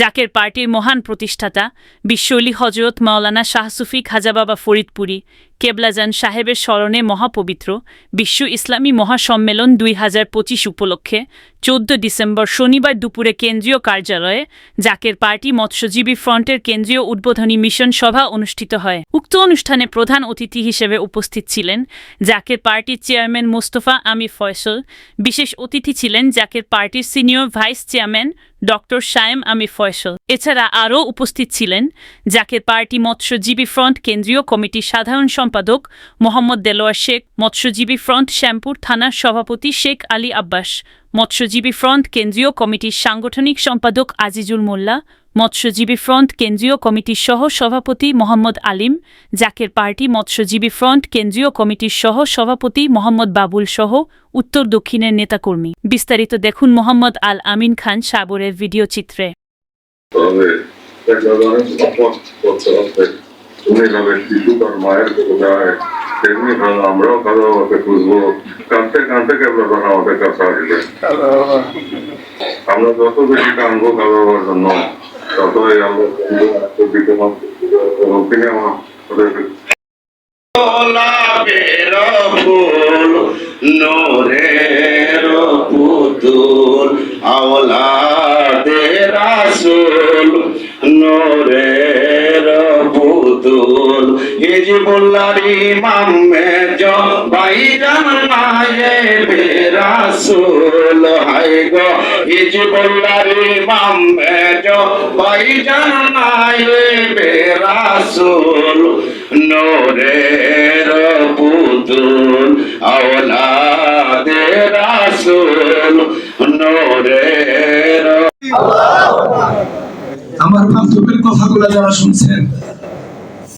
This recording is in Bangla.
জাকের পার্টির মহান প্রতিষ্ঠাতা, বিশ্বলি হজরত মাওলানা শাহসুফি খাজাবাবা ফরিদপুরি, কেবলাজান সাহেবের স্মরণে মহাপবিত্র বিশ্ব ইসলামী মহাসম্মেলন দুই হাজার পঁচিশ উপলক্ষে চোদ্দ ডিসেম্বর শনিবার দুপুরে কেন্দ্রীয় কার্যালয়ে জাকের পার্টি মৎস্যজীবী ফ্রন্টের কেন্দ্রীয় উদ্বোধনী মিশন সভা অনুষ্ঠিত হয়। উক্ত অনুষ্ঠানে প্রধান অতিথি হিসেবে উপস্থিত ছিলেন জাকের পার্টির চেয়ারম্যান মোস্তফা আমি ফয়সল। বিশেষ অতিথি ছিলেন জাকের পার্টির senior vice chairman doctor Sayem আমি ফয়সল। এছাড়া আরও উপস্থিত ছিলেন জাকের পার্টি মৎস্যজীবী ফ্রন্ট কেন্দ্রীয় কমিটির সাধারণ সম্পাদক মোহাম্মদ দেলোয়ার শেখ, মৎস্যজীবী ফ্রন্ট শ্যামপুর থানার সভাপতি শেখ আলী আব্বাস মৎস্যজীবী ফ্রন্ট কেন্দ্রীয় কমিটির সাংগঠনিক সম্পাদক আজিজুল মোল্লা, মৎস্যজীবী ফ্রন্ট কেন্দ্রীয় কমিটির সহ সভাপতি মোহাম্মদ আলিম, জাকের পার্টি মৎস্যজীবী ফ্রন্ট কেন্দ্রীয় কমিটির সহ সভাপতি মোহাম্মদ বাবুল সহ উত্তর দক্ষিণের নেতাকর্মী। বিস্তারিত দেখুন মোহাম্মদ আল আমিন খান সাবরের ভিডিও চিত্রে। মায়ের তেমনি ভাবে আমরাও কারও আমাকে খুঁজবো। কাঁদতে কাঁদতে কেবল তখন আমাদের কাছে আসবে। আমরা যত বেশি কাঁদবো কারও বাবার জন্য, ততই আমরা তিনি আমাদের গোলাপের ফুল নোরের পুতুল আওলাদের রাসূল হাই গো। হিজবুল্লাহর ইমাম মেজ ভাইজান নায়ে রাসূল, নোরের পুতুল, আওলাদের রাসূল, নোরের আমার কথাগুলো যারা শুনছেন